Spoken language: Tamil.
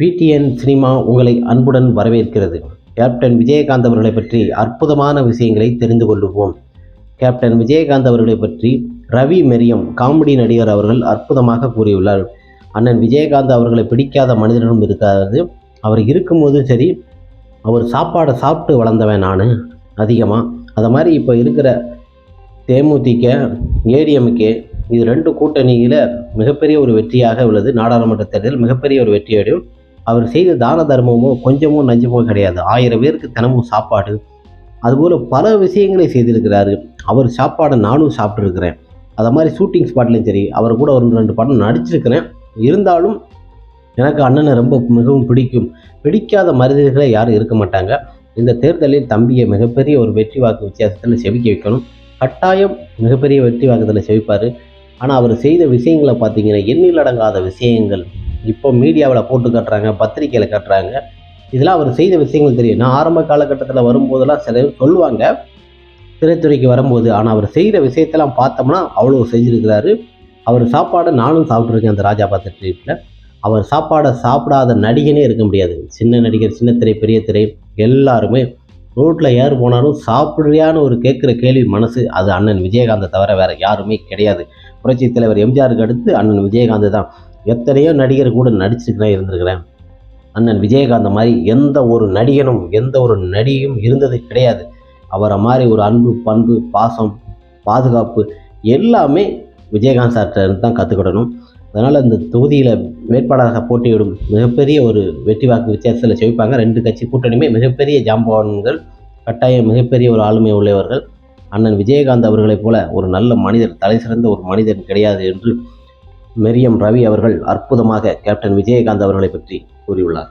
பிடிஎன் சினிமா உங்களை அன்புடன் வரவேற்கிறது. கேப்டன் விஜயகாந்த் அவர்களை பற்றி அற்புதமான விஷயங்களை தெரிந்து கொள்வோம் கேப்டன் விஜயகாந்த் அவர்களை பற்றி ரவி மெரியம் காமெடி நடிகர் அவர்கள் அற்புதமாக கூறியுள்ளார். அண்ணன் விஜயகாந்த் அவர்களை பிடிக்காத மனிதனும் இருக்காது. அவர் இருக்கும்போதும் சரி அவர் சாப்பாடை சாப்பிட்டு வளர்ந்தவன் நான் அதிகமாக அதை மாதிரி இப்போ இருக்கிற தேமுதிக ஏடிஎம்கே இது ரெண்டு கூட்டணியில் மிகப்பெரிய ஒரு வெற்றியாக உள்ளது. நாடாளுமன்ற தேர்தல் மிகப்பெரிய ஒரு வெற்றியடையும் அவர் செய்த தான தர்மமோ கொஞ்சமோ நஞ்சமோ கிடையாது. ஆயிரம் பேருக்கு தினமும் சாப்பாடு. அதுபோல் பல விஷயங்களை செய்திருக்கிறாரு. அவர் சாப்பாடை நானும் சாப்பிட்ருக்கிறேன் அதை மாதிரி ஷூட்டிங் ஸ்பாட்லேயும் சரி அவர் கூட ஒரு ரெண்டு படம் நடிச்சிருக்கிறேன். இருந்தாலும் எனக்கு அண்ணனை ரொம்ப மிகவும் பிடிக்கும். பிடிக்காத மனிதர்களே யாரும் இருக்க மாட்டாங்க. இந்த தேர்தலில் தம்பியை மிகப்பெரிய ஒரு வெற்றி வாக்கு வித்தியாசத்தில் செவிக்க வைக்கணும். கட்டாயம் மிகப்பெரிய வெற்றி வாக்கத்தில் செவிப்பார் ஆனால் அவர் செய்த விஷயங்களை பார்த்தீங்கன்னா எண்ணில் அடங்காத விஷயங்கள். இப்போ மீடியாவில் போட்டு காட்டுறாங்க பத்திரிக்கையில் காட்டுறாங்க. இதெல்லாம் அவர் செய்த விஷயங்கள் தெரியும். நான் ஆரம்ப காலகட்டத்தில் வரும்போதெல்லாம் சில சொல்லுவாங்க. திரைத்துறைக்கு வரும்போது ஆனால் அவர் செய்கிற விஷயத்தெல்லாம் பார்த்தோம்னா அவ்வளோ செஞ்சுருக்கிறாரு. அவர் சாப்பாடை நானும் சாப்பிட்ருக்கேன் அந்த ராஜா பாத்திர ட்ரீட்டில் அவர் சாப்பாடை சாப்பிடாத நடிகனே இருக்க முடியாது. சின்ன நடிகர் சின்ன திரை பெரிய திரை எல்லாருமே ரோட்டில் யார் போனாலும் சாப்பிட்றியான்னு ஒரு கேட்குற கேள்வி மனசு. அது அண்ணன் விஜயகாந்தை தவிர வேறு யாருமே கிடையாது. புரட்சி தலைவர் எம்ஜிஆருக்கு அடுத்து அண்ணன் விஜயகாந்த் தான். எத்தனையோ நடிகர் கூட நடிச்சுக்கிறேன் இருந்திருக்கிறேன். அண்ணன் விஜயகாந்த் மாதிரி எந்த ஒரு நடிகனும் எந்த ஒரு நடிகையும் இருந்தது கிடையாது. அவரை மாதிரி ஒரு அன்பு பண்பு பாசம் பாதுகாப்பு எல்லாமே விஜயகாந்த் சார்கிட்ட இருந்து தான் கற்றுக்கிடணும் அதனால் இந்த தொகுதியில் வேட்பாளராக போட்டியிடும் மிகப்பெரிய ஒரு வெற்றி வாக்கு வித்தியாசத்தில் செவிப்பாங்க ரெண்டு கட்சி கூட்டணியுமே. மிகப்பெரிய ஜாம்பவான்கள் கட்டாயம் மிகப்பெரிய ஒரு ஆளுமை உள்ளவர்கள். அண்ணன் விஜயகாந்த் அவர்களைப் போல ஒரு நல்ல மனிதர் தலை சிறந்த ஒரு மனிதன் கிடையாது என்று மெரியம் ரவி அவர்கள் அற்புதமாக கேப்டன் விஜயகாந்த் அவர்களை பற்றி கூறியுள்ளார்.